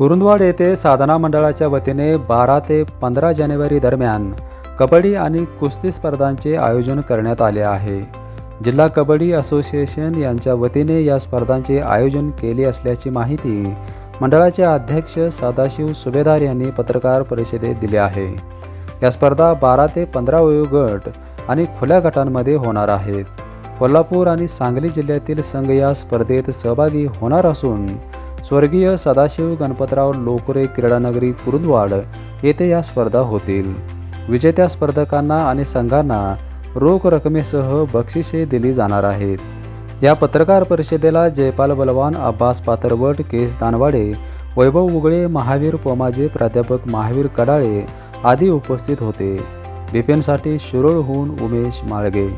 कुरुंदवाड येथे साधना मंडळाच्या वतीने बारा ते पंधरा जानेवारी दरम्यान कबड्डी आणि कुस्ती स्पर्धांचे आयोजन करण्यात आले आहे. जिल्हा कबड्डी असोसिएशन यांच्या वतीने या स्पर्धांचे आयोजन केले असल्याची माहिती मंडळाचे अध्यक्ष सदाशिव सुभेदार यांनी पत्रकार परिषदेत दिली आहे. या स्पर्धा बारा ते पंधरा वयोगट आणि खुल्या गटांमध्ये होणार आहेत. कोल्हापूर आणि सांगली जिल्ह्यातील संघ या स्पर्धेत सहभागी होणार असून स्वर्गीय सदाशिव गणपतराव लोकरे क्रीडानगरी कुरुंदवाड येथे या स्पर्धा होतील. विजेत्या स्पर्धकांना आणि संघांना रोख रकमेसह बक्षिसे दिली जाणार आहेत. या पत्रकार परिषदेला जयपाल बलवान अब्बास पातरवट केस दानवाडे वैभव उगळे महावीर पोमाजे प्राध्यापक महावीर कडाळे आदी उपस्थित होते. बिपिनसाठी शिरोळहून उमेश माळगे.